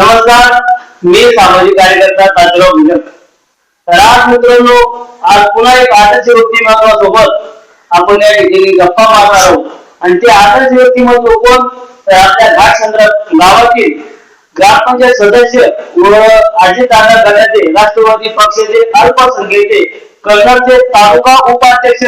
नमस्कार मी सामाजिक कार्यकर्ता ताजराव भिजर तर आज मित्रांनो आज पुन्हा एक आदर्श व्यक्तिमत्वासोबत आपण या ठिकाणी गप्पा मारणार आहोत. आणि ते आदर्श व्यक्तिमत्व कोण? तर आपल्या घाटचंद्र गावातील ग्रामपंचायत सदस्य व अजितदादा गटाचे राष्ट्रवादी पक्षाचे अल्पसंख्येचे कळण्याचे तालुका उपाध्यक्ष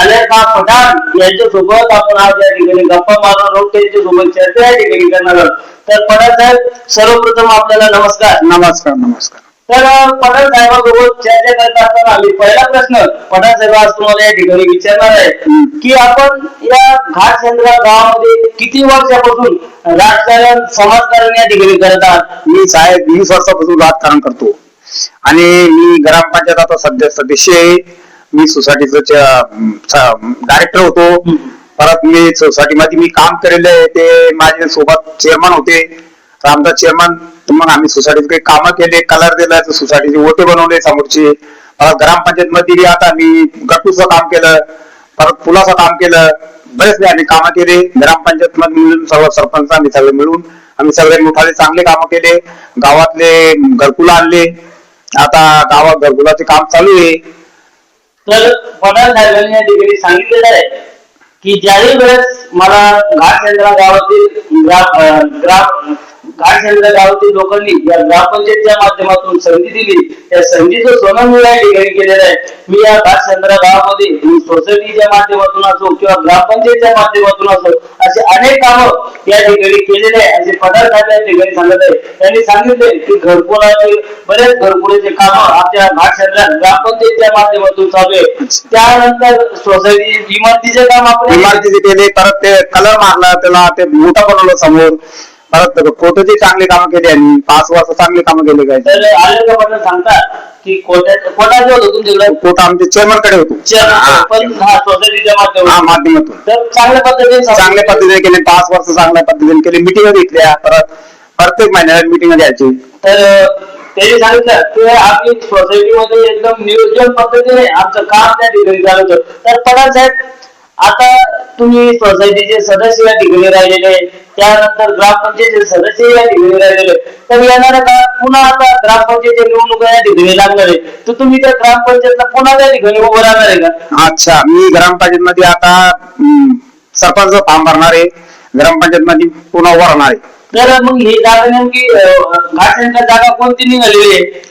अलेखा पठाण यांच्यासोबत आपण आज या ठिकाणी गप्पा मारणार आहोत. त्यांच्यासोबत चर्चा या ठिकाणी करणार आहोत. तर पठाण साहेब सर्वप्रथम आपल्याला नमस्कार. नमस्कार नमस्कार. तर पठाण साहेबांसोबत चर्चा करत असताना आम्ही पहिला प्रश्न पठाण साहेब आज तुम्हाला या ठिकाणी विचारणार आहे की आपण या घाटचंद्रा गावामध्ये किती वर्षापासून राजकारण समाजकारण या ठिकाणी करत आहात? मी साहेब वीस वर्षापासून राजकारण करतो. आणि मी ग्रामपंचायत आता सध्या सदस्य आहे. मी सोसायटीचं डायरेक्टर होतो. परत मी सोसायटीमध्ये मी काम केलेलं आहे. ते माझे सोबत चेअरमन होते. रामदास चेअरमन मग आम्ही सोसायटीत काही कामं केले. कलर दिला सोसायटीचे ओटे बनवले समोरचे. परत ग्रामपंचायत मध्ये आता मी गटूचं काम केलं. परत पुलाचं काम केलं. बरेच आम्ही कामं केले. ग्रामपंचायत मध्ये मिळून सर्व सरपंच आम्ही सगळे मिळून आम्ही सगळे मोठाले चांगले कामं केले. गावातले घरकुला आणले. आता गावात घरगुलाचे काम चालू आहे. तर पठाण साहेबांनी या ठिकाणी सांगितलेलं आहे की ज्याही वेळेस मला घाटचंद्रा गावातील ग्राम अं, ग्राम घाटचंद्रा गावातील लोकांनी? या ग्रामपंचायतच्या माध्यमातून संधी दिली. त्या संधीचं सोनं मी या ठिकाणी केलेलं आहे. मी या घाटचंद्रा गावामध्ये सोसायटीच्या माध्यमातून असो किंवा ग्रामपंचायतच्या माध्यमातून असो असे अनेक कामं या ठिकाणी केलेले आहे. असे पठाण साहेब या ठिकाणी सांगत आहे. त्यांनी सांगितले की घरकुलाचे बरेच घरकुलाचे कामं आपल्या घाटचंद्रा ग्रामपंचायतच्या माध्यमातून चालू आहे. त्यानंतर सोसायटी इमारतीचे काम आपण इमारतीचे केले परत ते कलर मारला त्याला ते मोठा बनवलं समोर. परत कोर्टाचे चांगले कामं केले आणि पाच वर्ष चांगले कामं केले काय? तर पठाण सांगतात की कोट्यात कोटाचे होतं तुमच्याकडे? कोर्ट आमचे चेअरमनकडे होतो. हा. पण हा सोसायटीच्या हा माध्यमातून. माध्यमातून तर चांगल्या पद्धतीने चांगल्या पद्धतीने केले पाच वर्ष चांगल्या पद्धतीने केले मिटिंग घेतल्या परत प्रत्येक महिन्याला मिटिंग द्यायची तर त्यांनी सांगितलं की आम्ही सोसायटीमध्ये एकदम नियोजन पद्धतीने आमचं काम त्या ठिकाणी चालत होतं. तर पठाण साहेब आता तुम्ही सोसायटीचे सदस्य या ठिकाणी राहिलेले. त्यानंतर ग्रामपंचायतीचे सदस्य या ठिकाणी राहिलेले. तर येणाऱ्या काळात पुन्हा आता ग्रामपंचायतीच्या निवडणुका या ठिकाणी लागणार आहे तर तुम्ही त्या ग्रामपंचायतला पुन्हा त्या ठिकाणी उभं राहणार आहे का? अच्छा मी ग्रामपंचायत मध्ये आता सरपंच फॉर्म भरणार आहे. ग्रामपंचायत मध्ये पुन्हा उभा राहणार आहे. तर मग ही जागा नेमकी घाटच्या जागा कोणती निघालेली आहे?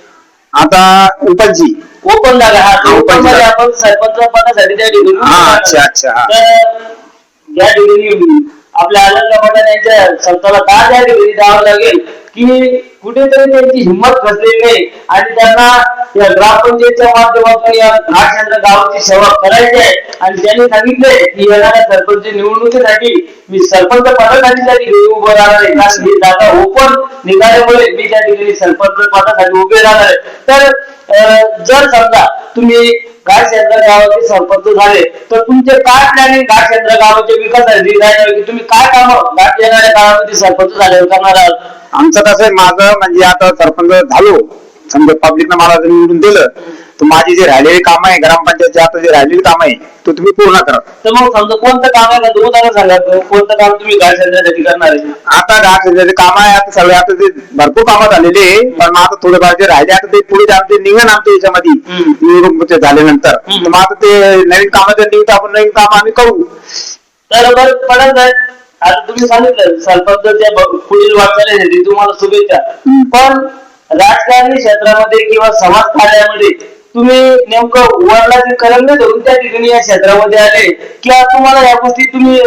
आता उपजी. ओपन जागा हा ओपनमध्ये जागा. आपण सरपंच पदासाठी त्या ठिकाणी हा, अच्छा, अच्छा, हा. तर या ठिकाणी आपल्या आनंद पठाण यांच्या संस्थाला का त्या ठिकाणी जावं लागेल की कुठेतरी त्यांची हिंमत खचलेली आहे. आणि त्यांना या ग्रामपंचायतच्या माध्यमातून या घाटचंद्र गावाची सेवा करायची आहे. आणि त्यांनी सांगितले की येणाऱ्या सरपंच निवडणुकीसाठी मी सरपंच पदासाठी त्या ठिकाणी उभं राहणार आहे. कारण ही जागा ओपन निघाल्यामुळे मी त्या ठिकाणी सरपंच पदासाठी उभे राहणार आहे. तर जर समजा तुम्ही घाटचंद्र गावाचे सरपंच झाले तर तुमचे काय प्लॅनिंग घाटचंद्र गावाच्या विकासासाठी राहणार तुम्ही काय कामं घाट येणाऱ्या गावामध्ये सरपंच झाल्यावर करणार आहात? आमचं कसं आहे माझं म्हणजे आता सरपंच झालो समजा पब्लिकनं मला जर निवडून दिलं तर माझी जे राहिलेली कामं आहे ग्रामपंचायतची आता जे राहिलेली कामं आहे तो तुम्ही पूर्ण करा. तर मग समजा कोणतं काम आहे का तुम्ही उदाहरण सांगा कोणतं काम तुम्ही करणार आहे? आता जे काम आहे आता सगळे आता ते भरपूर कामं झालेली आहे पण मग आता थोडेफार जे राहिले आता ते पुढे जे आमचे निघन आमच्या याच्यामध्ये हम्म. निवडणूक ते झाल्यानंतर. हम्म. तर मग आता ते नवीन कामं जर निघत आपण नवीन काम आम्ही करू. तर बरं पडत आहे आता तुम्ही सांगितलं सरपंचच्या पुढील वाटचालीसाठी तुम्हाला शुभेच्छा. पण राजकारणी क्षेत्रामध्ये किंवा समाज कार्यामध्ये तुम्ही नेमकं वडिलाचे करंगे धरून त्या ठिकाणी या क्षेत्रामध्ये आले. किंवा तुम्हाला या गोष्टी तुम्ही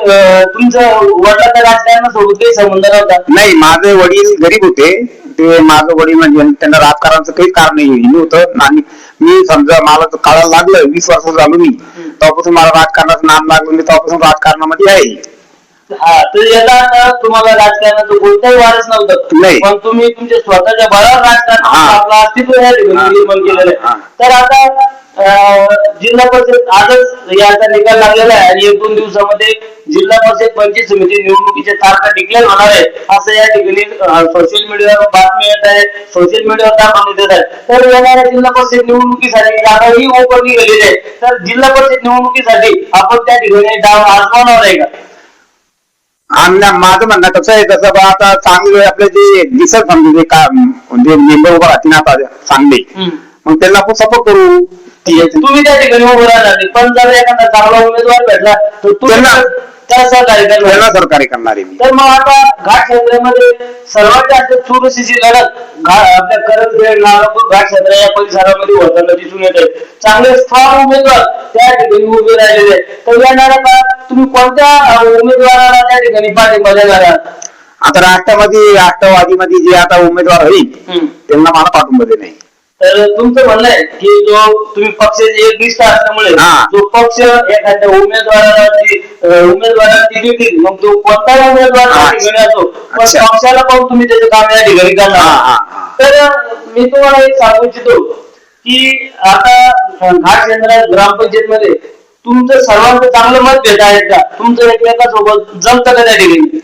तुमचं वडिलाच्या राजकारणासोबत काही संबंध नव्हता? नाही माझे वडील गरीब होते. ते माझं वडील म्हणजे त्यांना राजकारणाचं काही कारण नाही नव्हतं आणि मी समजा मला कळायला लागलं वीस वर्ष झालो मी. तेव्हापासून मला राजकारणाचं नाम लागलं मी तेव्हापासून राजकारणामध्ये आहे. हा तर याचा अर्थ तुम्हाला राजकारणाचं कोणताही वारस नव्हतं. नाही. पण तुम्ही तुमच्या स्वतःच्या बळावर राजकारण हा. आपलं अस्तित्व या ठिकाणी निर्माण केलेलं हा. आहे तर आता अं, जिल्हा परिषद आजच याचा निकाल लागलेला आहे आणि एक दोन दिवसामध्ये जिल्हा परिषद पंचायत समिती निवडणुकीच्या तारखा डिक्लेअर होणार आहे. असं या ठिकाणी सोशल मीडियावर बातमी येत आहे. सोशल मीडियावर दाखवण्यात येत आहे तर येणाऱ्या जिल्हा परिषद निवडणुकीसाठी जागा ही ओपन निघालेली आहे. तर जिल्हा परिषद निवडणुकीसाठी आपण त्या ठिकाणी डाव आजमावणार आहे का? आणि माझं म्हणणं कसं आहे जसं बा आता चांगले आपले जे दिसत समजा जे का म्हणजे मेंबर उभा राहतील ना आता चांगले मग त्यांना आपण सपोर्ट करू. तुम्ही त्या ठिकाणी उभं राहणार नाही. पण जर एखादा चांगला उमेदवार भेटला तर तुम्ही त्यांना- त्याला सहकार्य करणार त्यांना सहकार्य करणार आहे मी तर मग आता घाट क्षेत्रामध्ये सर्वात जास्त चुरशीची लढत घा- आपल्या करंजखेड नागपूर घाट क्षेत्र या परिसरामध्ये होताना दिसून येत आहे चांगले स्ट्रॉंग उमेदवार त्या ठिकाणी उभे राहिलेले आहेत. तर येणाऱ्या काळात तुम्ही कोणत्या अं, उमेदवाराला त्या ठिकाणी पाठिंबा देणार आहात? आता राष्ट्रवादी राष्ट्रवादीमध्ये जे आता उमेदवार होईल हम्म. त्यांना मला पाठवून दे नाही तर तुमचं म्हणणं आहे की जो तुम्ही पक्षाचे एक निष्ठा असल्यामुळे हा. जो पक्ष एखाद्या उमेदवाराला ती अं, उमेदवाराला ती देतील मग तो कोणताही उमेदवार त्या हा. ठिकाणी असो पण अच्छा. पक्षाला पाहून तुम्ही त्याचं काम या ठिकाणी हा, करणार हा. तर मी तुम्हाला एक सांगू इच्छितो की आता घाट केंद्रात ग्रामपंचायत मध्ये तुमचं सर्वांचं चांगलं मत भेट आहेत का तुमचं एकमेकासोबत जमतं का त्या ठिकाणी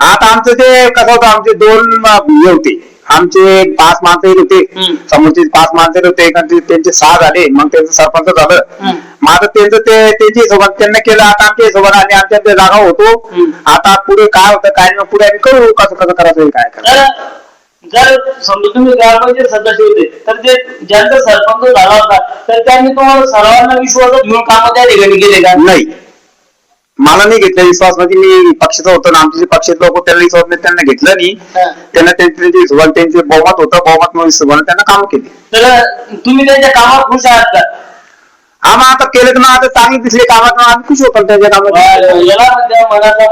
आता आमचं ते कसं होतं आमचे दोन अं, हे होते आमचे पाच माणसं येत होते. समोरचे पाच माणसं येत होते ते- त्यांचे सहा झाले. मग त्यांचं सरपंच झालं. आता त्यांचं ते त्यांच्या हिशोबात त्यांना केलं आता आमच्या हिशोबात आणि आमच्या ते जागा होतो. आता पुढे काय होतं काय नाही, पुढे आम्ही करू. कसं कसं करायचं काय करायचं? तर जर समजा तुम्ही ग्रामपंचायत सदस्य होते तर ते ज्यांचा सरपंच झाला होता तर त्यांनी तुम्हाला सर्वांना विश्वासात घेऊन कामं त्या ठिकाणी केले का? नाही. मला नाही घेतलं विश्वास म्हणजे मी पक्षाचा होतो ना आमचे जे पक्षाचे लोक त्यांना विश्वास नाही त्यांना घेतलं नाही. त्यांना त्यांचे त्यांचे बहुमत होतं बहुमत मग हिशोबाने त्यांना काम केले. तर तुम्ही त्यांच्या कामात खुश आहात का? आम्हा आता केलं तर मग आता चांगले दिसले कामात मग आम्ही खुश होतो त्यांच्या कामात. याला म्हणते मनाचा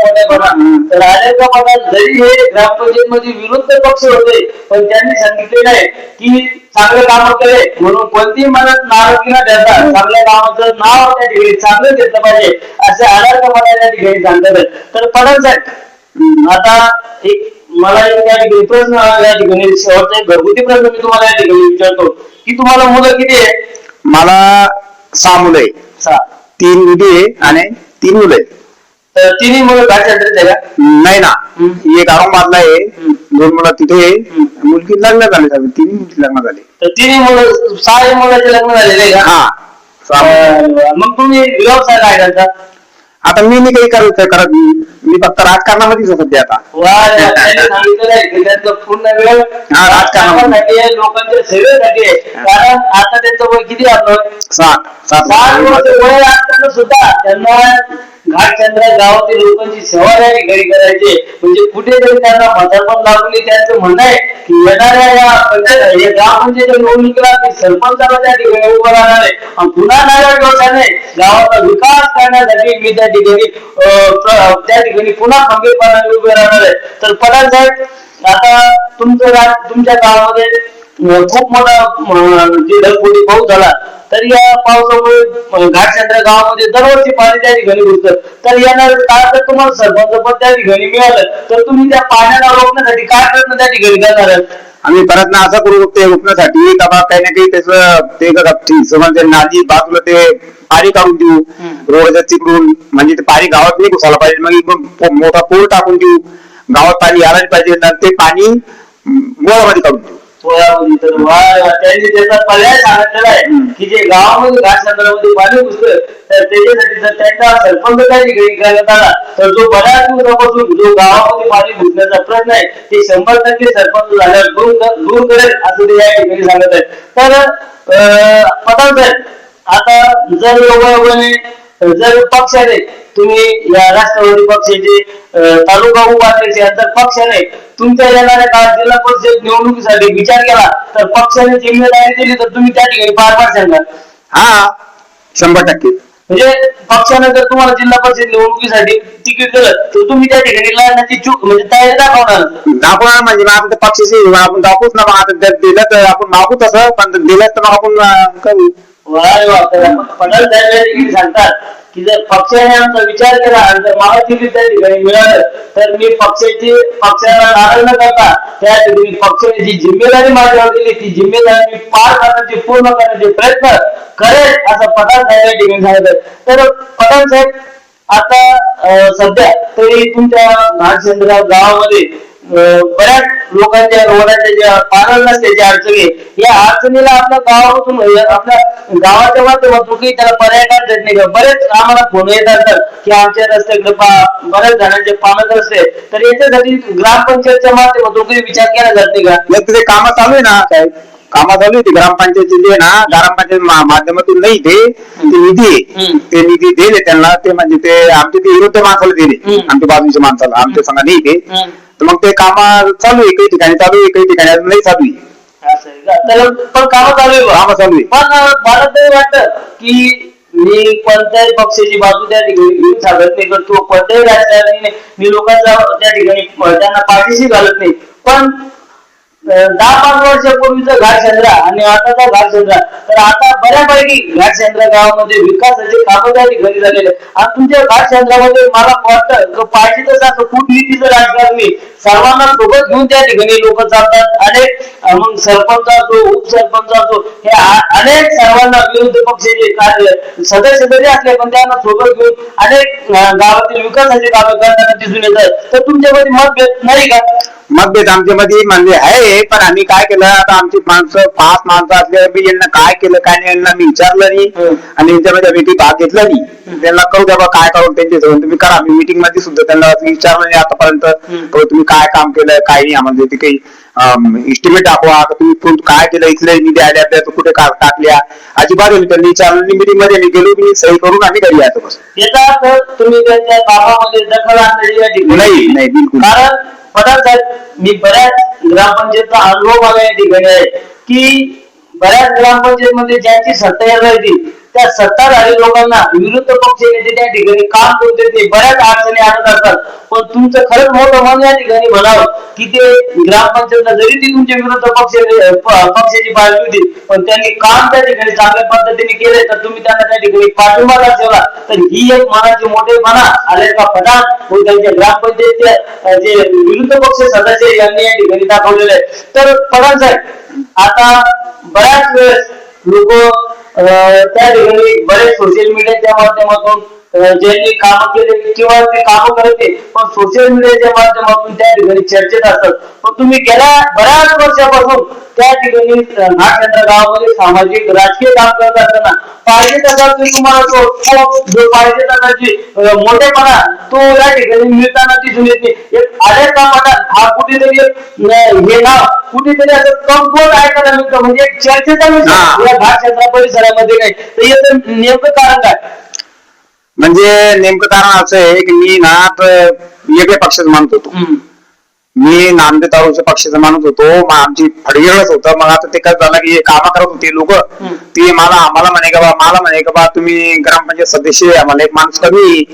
राजाच्या मनात. जरी हे ग्रामपंचायत मध्ये विरुद्ध पक्ष होते पण त्यांनी सांगितलेलं आहे की चांगले काम केले म्हणून कोणतीही मनात नाराजगी न ठेवता चांगल्या कामाचं नाव त्या ठिकाणी चांगलं घेतलं पाहिजे असे आधार मला त्या ठिकाणी सांगतात. तर पठाण साहेब आता एक मला एक त्या ठिकाणी प्रश्न या ठिकाणी शेवटचा एक घरगुती प्रश्न मी तुम्हाला या ठिकाणी विचारतो. की तुम्हाला मुलं किती आहे? मला सहा मुलं आहे सहा. तीन मुली आहे आणि तीन मुलं आहे तर तिन्ही मुलं घाट का? नाही ना. एक औरंगाबादला आहे. दोन मुलं तिथे आहे. मुलगी लग्न झाले सगळे. तिन्ही मुली लग्न झाले. तर तिन्ही मुलं सहा मुलाचे लग्न झालेले आहे का? हा. सहा मुलं. अं, मग तुम्ही व्यवसाय काय करता? आता मी नाही काही करत करत. मी फक्त राजकारणामध्येच आहे सध्या आता. पूर्ण वेळ हा, राजकारणामध्ये. राजकारणासाठी लोकांच्या सेवेसाठी आहे. कारण आता त्यांचं वय किती असतं सात सात. साठ वर्ष वय असताना सुद्धा त्यांना घाटचंद्र गावातील लोकांची सेवा घरी करायचे. म्हणजे कुठेतरी त्यांना म्हातारपण लागली त्यांचं म्हणणं आहे की येणाऱ्या या ग्रामपंचायत म्हणजे निवडणुकीला सरपंचाला त्या ठिकाणी उभं राहणार आहे. आणि पुन्हा नव्या दिवसाने गावाचा विकास करण्यासाठी मी त्या ठिकाणी त्या ठिकाणी पुन्हा खंबीरपणाने उभे राहणार आहे. तर पठाण साहेब आता तुमचं तुमच्या गावामध्ये खूप मोठा जे ढगफुटी पाऊस झाला तर या पावसामुळे घाटचंद्र गावामध्ये दरवर्षी पाणी त्या ठिकाणी घुसतं. तर येणार काळात जर तुम्हाला सरपंच पद त्या ठिकाणी मिळालं तर तुम्ही त्या पाण्याला रोखण्यासाठी काय प्रयत्न त्या ठिकाणी करणार आम्ही परत ना असं करू ते रोखण्यासाठी का बा काही ना काही त्याचं ते समजा नाली बाजूला ते पाणी काढून देऊ. रोडच्या तिकडून म्हणजे ते पाणी गावात नाही घुसायला पाहिजे मग इकडून मोठा पूल टाकून देऊ गावात पाणी यायला पाहिजे ते पाणी गोळामध्ये काढून देऊ. पोळ्यामध्ये तर वा वा, त्यांनी त्याचा पर्याय सांगितलेला आहे की जे गावामध्ये पाणी तर त्याच्यासाठी जर त्यांचा सरपंच करण्यात आला तर जो बऱ्याच दिवसापासून जो गावामध्ये पाणी घुसण्याचा प्रश्न आहे ते शंभर टक्के सरपंच झाल्यावर दूर कर- दूर करेल असं ते या ठिकाणी सांगत आहे तर अं, पठाण साहेब आता जर योगायोगाने जर पक्षाने तुम्ही या राष्ट्रवादी पक्षाचे तालुका उपाध्यक्ष यांचा पक्षाने तुमच्या येणाऱ्या काळात जिल्हा परिषद निवडणुकीसाठी विचार केला तर पक्षाने जिम्मेदारी दिली तर तुम्ही त्या ठिकाणी पार पाडशाल का हा शंभर टक्के. म्हणजे पक्षाने जर तुम्हाला जिल्हा परिषद निवडणुकीसाठी तिकीट दिलं तर तुम्ही त्या ठिकाणी लढण्याची चूक म्हणजे तयारी दाखवणार. दाखवणार म्हणजे मग आपण त्या पक्षाची आपण दाखवूच ना मग आता जर दिलं तर आपण मागू तसं पण दिलं तर मग आपण करू. वा रे वा. सांगतात की जर पक्षाने आमचा विचार केला आणि जर मला तिकीट त्या ठिकाणी मिळालं तर मी पक्षाची पक्षाला नाराज न करता त्या ठिकाणी पक्षाने जी जिम्मेदारी माझ्यावर दिली ती जिम्मेदारी मी पार करण्याची पूर्ण करण्याचे प्रयत्न करेल असं पठाण साहेब या ठिकाणी सांगितलं तर पठाण साहेब आता सध्या तरी तुमच्या नागचंद्र गावामध्ये बऱ्याच लोकांच्या रोडाच्या ज्या पाण्याला नसल्याच्या अडचणी या अडचणीला आपल्या गावामधून हे आपल्या गावाच्या माध्यमातून काही त्याला पर्याय काढता नाही बरेच आम्हाला फोन येत असतात की आमच्या रस्त्याकडे बऱ्याच जणांचे पालक रस्ते. तर याच्यासाठी ग्रामपंचायतच्या माध्यमातून काही विचार केला जात नाही का नाही तर ते कामं चालू आहे ना साहेब कामं चालू आहे ती ग्रामपंचायतची जे ना ग्रामपंचायत माध्यमातून नाही ते निधी. ते निधी दिले त्यांना ते म्हणजे ते आमचे ते विरुद्ध माणसाला दिले. आमच्या बाजूच्या माणसाला आमच्या संघ नाही ते. तर मग ते काम चालू आहे काही ठिकाणी चालू आहे काही ठिकाणी अजून नाही चालू आहे असं आहे का? पण कामं चालू आहे बा. कामं चालू आहे पण मला तरी वाटतं की मी कोणत्याही पक्षाची बाजू त्या ठिकाणी घेऊन नाही करतो कोणत्याही राजकारणी मी लोकांचा त्या ठिकाणी त्यांना पाठीशी घालत नाही पण दहा पाच वर्षापूर्वीचा घाटचंद्रा आणि आताचा घाटचंद्रा. तर आता बऱ्यापैकी घाटचंद्रा गावामध्ये विकासाचे कामं त्या झालेले. आणि तुमच्या घाटचंद्रामध्ये मला वाटतं पाहिजे तसं असं कूटनीतीचं राजकारणी सर्वांना सोबत घेऊन त्या ठिकाणी लोक चालतात अनेक मग सरपंच असो उपसरपंच असो हे अनेक सर्वांना विरुद्ध पक्षाचे कार्य सदस्य जरी असले पण त्यांना सोबत घेऊन अनेक गावातील विकासाचे कामं करताना दिसून येत तर तुमच्यामध्ये मतभेद नाही का? मतभेद आमच्यामध्ये म्हणजे आहे पण आम्ही काय केलं? आता आमची माणसं पाच माणसं असल्या मी यांना काय केलं काय नाही यांना मी विचारलं नाही. हम्म. आणि यांच्यामध्ये आम्ही काही भाग घेतला नाही. त्यांना करू द्या बा काय करू त्यांचे सगळं तुम्ही करा मी मीटिंगमध्ये सुद्धा त्यांना विचारलं नाही आतापर्यंत. तुम्ही काय काम केलं काय नाही आम्हाला ते काही इस्टिमेट दाखवा. का तुम्ही काय केलं इथले निधी आल्या त्या कुठे का टाकल्या. अजिबात त्यांनी विचारलं मीटिंगमध्ये मी गेलो मी सही करून आम्ही घरी यायचो बस. याचा अर्थ तुम्ही त्यांच्या कामामध्ये दखल आणलेली या नाही नाही बिलकुल. कारण पठाण साहेब मी बऱ्याच ग्रामपंचायतचा अनुभव मला या ठिकाणी आहे की बऱ्याच ग्रामपंचायत मध्ये ज्यांची सत्ता राहिली त्या सत्ताधारी लोकांना विरुद्ध पक्ष नेते त्या ठिकाणी काम करून देत नाही बऱ्याच अडचणी आणत असतात. पण तुमचं खरंच मोठं मन या ठिकाणी म्हणावं की ते ग्रामपंचायतला जरी ती तुमच्या विरुद्ध पक्ष पक्षाची बाजू होती पण त्यांनी काम त्या ठिकाणी चांगल्या पद्धतीने केले तर तुम्ही त्यांना त्या ठिकाणी पाठिंबा दाखवला तर ही एक मनाची मोठेपणा आले का पठाण व त्यांच्या ग्रामपंचायतचे जे विरुद्ध पक्ष सदस्य यांनी या ठिकाणी दाखवलेले आहे. तर पठाण साहेब आता बऱ्याच वेळेस लोक त्या ठिकाणी बरेच सोशल मीडियाच्या माध्यमातून ज्यांनी काम केले किंवा ते काम करते पण सोशल मीडियाच्या माध्यमातून त्या ठिकाणी चर्चेत असतात. पण तुम्ही गेल्या बऱ्याच वर्षापासून त्या ठिकाणी नागचंद्र गावामध्ये सामाजिक राजकीय काम करत असताना पाहिजे तसा तुम्ही तुम्हाला तो जो पाहिजे तसाची मोठेपणा तो या ठिकाणी मिळताना दिसून येते. एक आलेख का हा कुठेतरी हे नाव कुठेतरी असं कमकुवत ऐकायला मिळतं म्हणजे चर्चेचा विषय. या भाग क्षेत्रा परिसरामध्ये नाही तर याचं नेमकं कारण काय? म्हणजे नेमकं कारण असं आहे की मी ना वेगळ्या पक्षाचं मानत होतो. मी नांदेड तालुक्याच्या पक्षाचं मानत होतो. मग आमची फडगेळच होतं. मग आता ते काय झालं की कामं करत होते लोक. ते मला आम्हाला म्हणे का बा मला म्हणे का बा तुम्ही ग्रामपंचायत सदस्य आम्हाला एक माणूस कमी.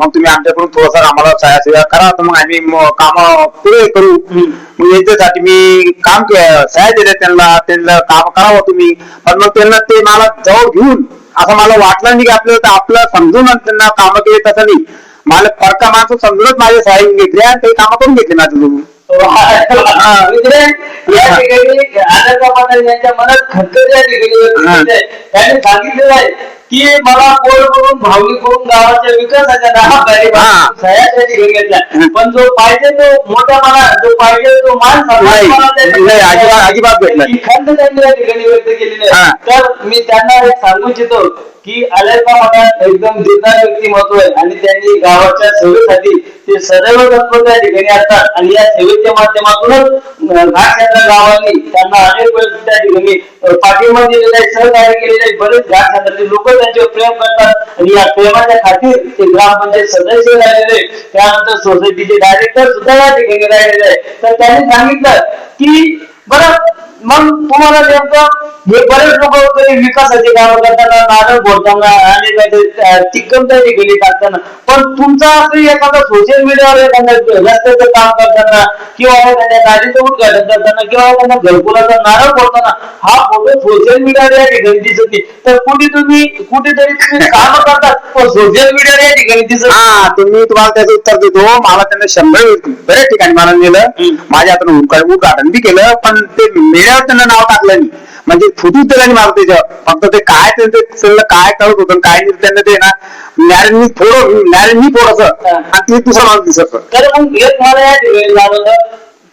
मग तुम्ही आमच्याकडून थोडंसं आम्हाला सहाय्य सेवा करा. तर मग आम्ही काम पुरे करू. मग याच्यासाठी मी काम सहाय्य दिले त्यांना त्यांना काम करावं तुम्ही. पण मग त्यांना ते मला जवळ घेऊन असं मला वाटलं नाही की आपलं आपलं समजून त्यांना कामं केली तसं नाही. मला फरका माणसं समजूनच माझे सहाय्य घेतले आणि ते कामं करून घेतले माझे तुम्ही मित्र, या ठिकाणी आनंद यांच्या मनात खंत या ठिकाणी हा. त्यांनी सांगितलेलं आहे की मला गोड करून भावनिक करून गावाच्या विकासाच्या नावाखाली हा. सह्या त्या ठिकाणी घेतल्या. पण जो पाहिजे तो मोठा मना जो पाहिजे तो मान नाही, मला नाही, अजिबात- अजिबात भेटला ही खंत त्यांनी या ठिकाणी व्यक्त केलेली हा. आहे तर मी त्यांना एक सांगू इच्छितो की अलेका मठात एकदम दिलदार व्यक्तिमत्व आहे आणि त्यांनी गावाच्या सेवेसाठी ते सदैव तत्व त्या ठिकाणी असतात. आणि या सेवेच्या माध्यमातूनच अं, घाटशेंद्र गावांनी. त्यांना अनेक वेळ त्या ठिकाणी पाठिंबा दिलेला आहे सहकार्य केलेले आहे. बरेच घाटशेंद्राचे लोक त्यांच्यावर प्रेम करतात. आणि या प्रेमाच्या खातीर ते ग्रामपंचायत सदस्य राहिलेले त्यानंतर सोसायटीचे डायरेक्टर सुद्धा या ठिकाणी राहिलेले आहे तर त्यांनी सांगितलं की बरं मग तुम्हाला नेमकं हे बरेच लोक कधी विकासाचे काम करताना नारळ फोडताना आणि तिक्कम त्या ठिकाणी टाकताना पण तुमचा असं एखादा सोशल मीडियावर एखादा रस्त्याचं काम करताना किंवा एखाद्या गाडीचं उद्घाटन करताना किंवा एखाद्या घरकुलाचा नारळ फोडताना हा फोटो सोशल मीडियावर या ठिकाणी दिसत नाही. तर कुठे तुम्ही कुठेतरी तुम्ही काम करतात पण सोशल मीडियावर या ठिकाणी दिसत. हा तुम्ही तुम्हाला त्याचं उत्तर देतो. मला त्यांना शंभर बऱ्याच ठिकाणी मला नेलं. माझ्या हातानं उद्घाटन बी केलं पण ते मेळ्यावर त्यांना नाव टाकलं नाही. म्हणजे दिलं नाही मला त्याच्यावर फक्त ते काय सगळं काय करत होतं आणि काय त्यांना ते ना नॅरेनी फोड नॅरेनी फोड असं. आणि ते दुसरा माणूस दिसत तर मग एक मला या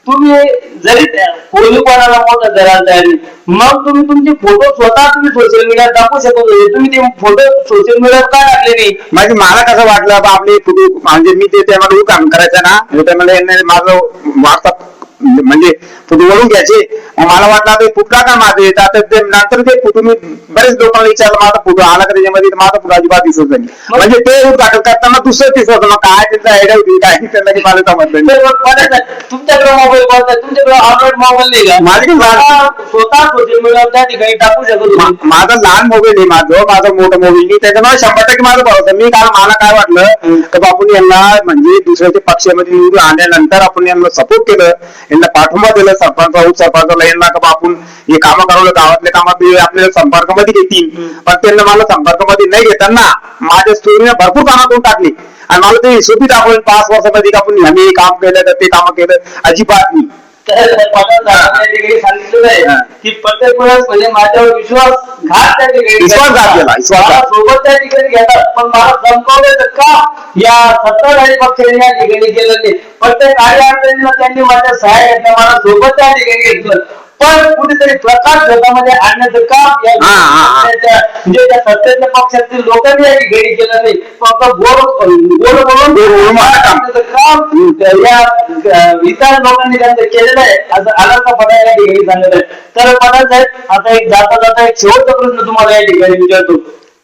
तुम्ही जरी कोणाला मोठं करायला तयार. मग तुम्ही तुमचे फोटो स्वतः तुम्ही सोशल मीडियावर टाकू शकत होते. तुम्ही ते फोटो सोशल मीडियावर का टाकले नाही? म्हणजे मला कसं वाटलं आपले फोटो म्हणजे मी ते त्यामध्ये काम करायचं ना त्यामध्ये माझं व्हॉट्सअप म्हणजे फोटो वळून घ्यायचे. मला वाटलं आता फुटला का माझे तर आता ते नंतर ते फोटो मी बरेच लोकांना विचारलं माझा फोटो आला का त्याच्यामध्ये तर माझा फोटो अजिबात दिसत नाही म्हणजे ते उद्घाटन करताना दुसरं दिसत. मग काय त्याचा आयडिया होती काय त्यांना की मला समजलं. तर तुमच्याकडे मोबाईल? तुमच्याकडे मोबाईल नाही का माझ्याकडे स्वतः स्वतः सोशल मीडियावर त्या ठिकाणी टाकू शकत मा- माझा लहान मोबाईल आहे माझं माझा मोठा मोबाईल नाही त्याच्यामुळे शंभर टक्के माझं भरोसा मी काल मला काय वाटलं की बापून यांना म्हणजे दुसऱ्याच्या पक्षामध्ये निवडून आणल्यानंतर आपण यांना सपोर्ट केलं यांना पाठिंबा दिला सरपंच उपसरपंचाला यांना का आपण हे कामं करावलं गावातले कामं ते आपल्याला संपर्कामध्ये घेतील पण त्यांना मला संपर्कामध्ये नाही घेताना माझ्या स्टोरीने भरपूर कामं करून टाकली. आणि मला ते हिशोबी दाखवलं पाच वर्षामध्ये आपण हे काम केलं तर ते काम केलं अजिबात नाही. तर मला त्या ठिकाणी सांगितलेलं आहे. की प्रत्येक वेळेस म्हणजे माझ्यावर विश्वासघात त्या ठिकाणी केला. मला सोबत त्या ठिकाणी घेतात. पण मला संपवलं तर का? या सत्ताधारी पक्षाने या ठिकाणी केलं नाही प्रत्येक अडचणीला त्यांनी माझ्या सहाय्य घेतलं मला सोबत त्या ठिकाणी घेतलं. पण कुठेतरी प्रकाश जगामध्ये आणण्याचं काम या हा, हा, हा. म्हणजे त्या सत्तेच्या पक्षातील लोकांनी या केलं नाही फक्त गोड गोड बोलून गोड बोलून मला काम. या अं, इतर लोकांनी त्यांचं केलेलं आहे असं आनंद पदार या ठिकाणी सांगत आहे तर पदार साहेब आता एक जाता जाता एक शेवटचा प्रश्न तुम्हाला या ठिकाणी विचारतो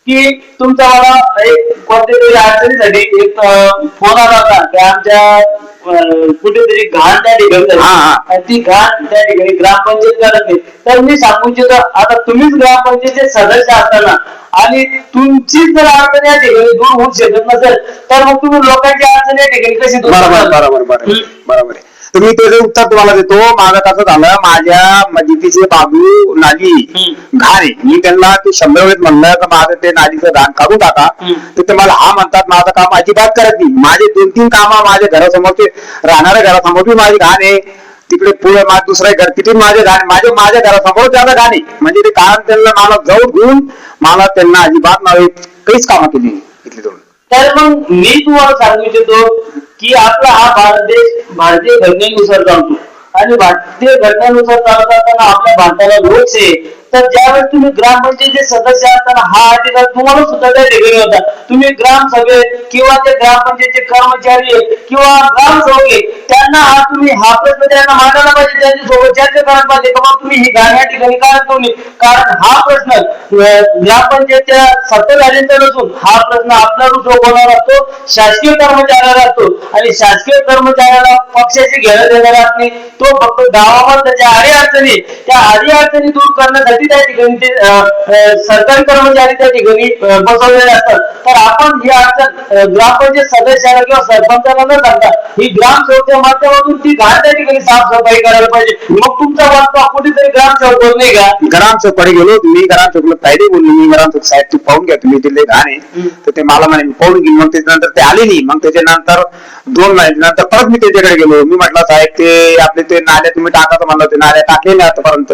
की तुमचा मला एक कोणत्या तरी अडचणीसाठी एक फोन आला होता की आमच्या कुठेतरी घाण त्या ठिकाणी झाली. आणि ती घाण त्या ठिकाणी ग्रामपंचायत करत नाही तर मी सांगू इच्छितो आता तुम्हीच ग्रामपंचायतीचे सदस्य असताना आणि तुमचीच जर अडचण या ठिकाणी दूर होऊ शकत नसेल तर मग तुम्ही लोकांची अडचण या ठिकाणी कशी दूर बरोबर? बरोबर बरोबर हम्म. बरोबर आहे तर मी त्याचं उत्तर तुम्हाला देतो माझं कसं झालं माझ्या मजितीचे बाजू नाली. घाण आहे मी त्यांना ते शंभर वेळेस म्हणलं तर माझं ते नालीचं घाण काढून टाका. तर ते मला हा म्हणतात माझं काम अजिबात करत नाही. माझे दोन तीन काम माझ्या घरासमोरचे राहणाऱ्या घरासमोर बी माझी घाण आहे. तिकडे पुढे माझं दुसऱ्या घर तिथे माझे घाण माझे माझ्या घरासमोर त्याला घाण आहे. म्हणजे ते कारण त्यांना मला जवळ घेऊन मला त्यांना अजिबात नव्हे काहीच कामं केली नाही. इथली दोन तर मग मी तुम्हाला सांगू इच्छितो की आपला हा भारत देश भारतीय घटनेनुसार चालतो. आणि भारतीय घटनेनुसार चालत असताना आपल्या भारताला लोकशाही तर ज्यावेळेस तुम्ही ग्रामपंचायतीचे सदस्य असताना हा अधिकार तुम्हाला सुद्धा त्या ठिकाणी होता. तुम्ही ग्रामसभेत किंवा ते ग्रामपंचायतचे कर्मचारी आहेत किंवा ग्रामसेवक त्यांना हा तुम्ही हा प्रश्न त्यांना मांडायला पाहिजे त्यांच्यासोबत चर्चा करायला पाहिजे का तुम्ही ही गाणी या ठिकाणी काय तुम्ही कारण हा प्रश्न ग्रामपंचायतच्या सत्ताधाऱ्यांचा नसून हा प्रश्न आपला होणार असतो शासकीय कर्मचाऱ्याला असतो. आणि शासकीय कर्मचाऱ्याला पक्षाची घेणं देणार असते तो फक्त गावामध्ये त्याच्या अडी अडचणी त्या अडी अडचणी दूर करण्यासाठी त्या ठिकाणी ते सरकारी कर्मचारी त्या ठिकाणी बसवलेले असतात. तर आपण ही अडचण ग्रामपंचायत सदस्याला किंवा सरपंचाला न सांगता ही ग्रामसेवकच्या माध्यमातून ती घाण त्या ठिकाणी साफसफाई करायला पाहिजे. मग तुमचा वाचता कुठेतरी ग्रामसेवक नाही का? ग्रामसेवकडे गेलो मी ग्रामसेवकला फायदे बोललो. मी ग्रामसेवक साहेब तू पाहून घ्या तुम्ही तिथले घाण आहे. तर ते मला म्हणे मी पाहून घेईन. मग त्याच्यानंतर ते आले नाही. मग त्याच्यानंतर दोन महिन्यानंतर परत मी त्याच्याकडे गेलो. मी म्हटलं साहेब ते आपले ते नाल्या तुम्ही टाकायचं म्हणलं ते नाल्या टाकले नाही आतापर्यंत.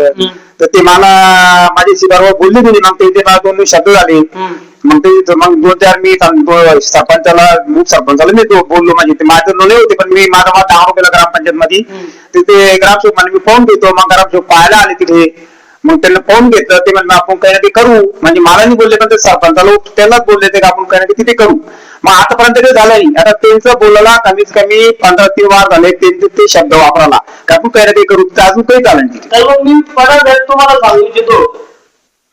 तर ते मला माझ्याशी बरोबर बोलली नाही मग ते मला दोन शब्द झाले. मग ते मग दोन चार मी सरपंचाला उपसरपंचाला मी बोललो. म्हणजे ते माझं नाही होते पण मी माझा दावा केला ग्रामपंचायत मध्ये हम्म. तर ते ग्रामसेवक म्हणजे मी फोन देतो. मग ग्रामसेवक पाहायला आले तिथे. मग त्यांना फोन घेतलं ते म्हणलं आपण काही ना ते करू? म्हणजे मला नाही बोलले पण ते सरपंचाला त्यांनाच बोलले ते आपण काही ना ते तिथे करू. मग आतापर्यंत ते झालं नाही. आता त्यांचं बोलायला कमीत कमी पंधरा तीन वार झाले त्यांचे ते शब्द वापरायला. का आपण काही ना ते करू? तर अजून काही झालं नाही तर मग मी परत जर तुम्हाला सांगू इच्छितो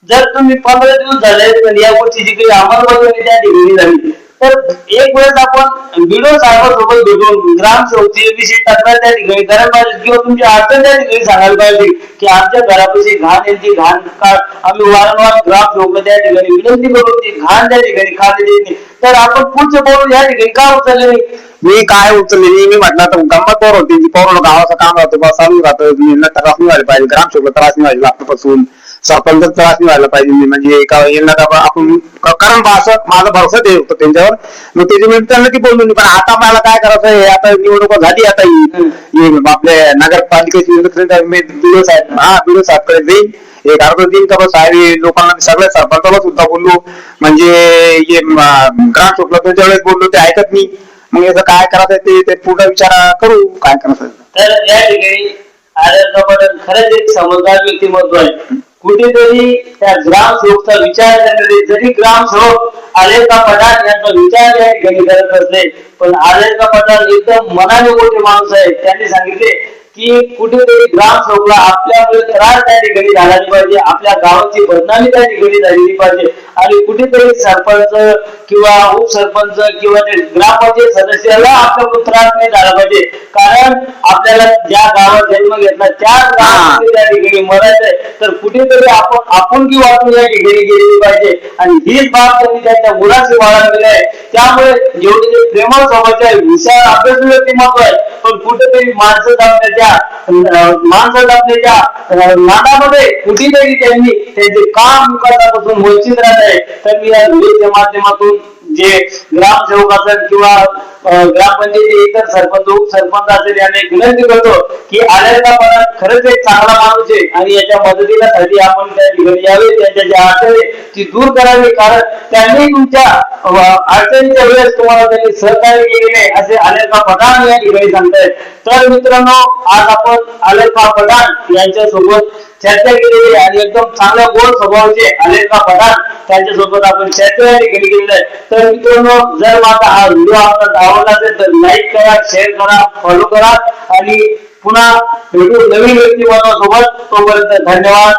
जर तुम्ही पंधरा दिवस झाले तर या गोष्टीची काही अंमलबजावणी त्या ठिकाणी झाली. तर एक वेळेस आपण व्हिडिओ साहेबांसोबत भेटून ग्रामसेवकची विषयी तक्रार त्या ठिकाणी करायला पाहिजे किंवा तुमची अडचण त्या ठिकाणी सांगायला पाहिजे की आमच्या घरापाशी घाण यांची घाण काढ आम्ही वारंवार ग्रामसेवक त्या ठिकाणी विनंती करू ती घाण त्या ठिकाणी खाली देत नाही. तर आपण पुढचं पाऊल या ठिकाणी का उचलले मी काय उचलले मी म्हटलं तर गंमत पोर होती. ती पौर गावाचं काम राहतो बस चालू राहतं नंतर त्रास नाही व्हायला पाहिजे. ग्रामसेवकला त्रास नाही व्हायला आतापासून सरपंच त्रास नाही व्हायला पाहिजे. मी म्हणजे का यांना का आपण कारण असं माझा भरोसा ते होतं त्यांच्यावर. मग त्याची मी त्यांना ती बोललो नाही. पण आता मला काय करायचं आहे? आता निवडणूक झाली आता ही. ही आपल्या नगरपालिकेची निवडणूक मी बिडो साहेब हा बिडो साहेबकडे जाईल एक अर्ध दिन का बस साहेब हे लोकांना सगळ्या सरपंचाला सुद्धा बोललो. म्हणजे हे ग्रामसेवकला त्यांच्या वेळेस बोललो ते ऐकत नाही. मग याचं काय करायचं ते ते पुढे विचार करू. काय करायचं? तर या ठिकाणी पाटील खरंच एक समजदार व्यक्तिमत्व आहे. कुठेतरी त्या ग्रामसेवकचा विचार करणारे जरी ग्रामसेवक आलेखा पठाण यांचा विचार या ठिकाणी करत असले पण आलेका पठाण एकदम मनाने मोठे माणूस आहे त्यांनी सांगितले की कुठेतरी ग्रामसेवकला आपल्यामुळे त्रास त्या ठिकाणी झाला पाहिजे आपल्या गावाची बदनामी त्या ठिकाणी झालेली पाहिजे. आणि कुठेतरी सरपंच किंवा उपसरपंच किंवा ते ग्रामपंचायत सदस्याला आपल्याकडून त्रास नाही झाला पाहिजे. कारण आपल्याला ज्या गावात जन्म घेतला त्याच गावात त्या ठिकाणी मरायचंय तर कुठेतरी आपण आपुलकी वाटून या ठिकाणी गेलेली पाहिजे. आणि हीच बाब त्यांनी त्यांच्या मुलाची बाळगलेली आहे त्यामुळे जेवढे जे प्रेमळ स्वभावाचे आहे विशाल अभ्यास महत्त्व आहे पण कुठेतरी माणसं जपण्याच्या अं, माणसं जपण्याच्या नादामध्ये कुठेतरी त्यांनी त्यांचे काम करण्यापासून वंचित राहत आहे तर मी या माध्यमातून जे ग्रामसेवक असेल किंवा ग्रामपंचायती इतर सरपंच उपसरपंच असेल यांना विनंती करतो की आलेला खरंच एक चांगला माणूस आहे आणि याच्या मदतीसाठी आपण त्या ठिकाणी यावे त्यांच्या ज्या अडचणी आहे, ती दूर करावी. कारण त्यांनी तुमच्या अडचणीच्या वेळेस तुम्हाला त्यांनी सहकार्य केलेले असे आलेखा पठाण या ठिकाणी सांगतायत. तर मित्रांनो आज आपण आलेखा पठाण यांच्यासोबत चर्चा केलेली आणि एकदम चांगल्या गोड स्वभावाचे आलेखा पठाण त्यांच्यासोबत आपण चर्चा केली गेली आहे. तर मित्रांनो जर माझा हा व्हिडिओ आपल्याला आवडला असेल तर लाईक करा शेअर करा फॉलो करा. आणि पुन्हा भेटू नवीन व्यक्तिमत्वासोबत तोपर्यंत धन्यवाद.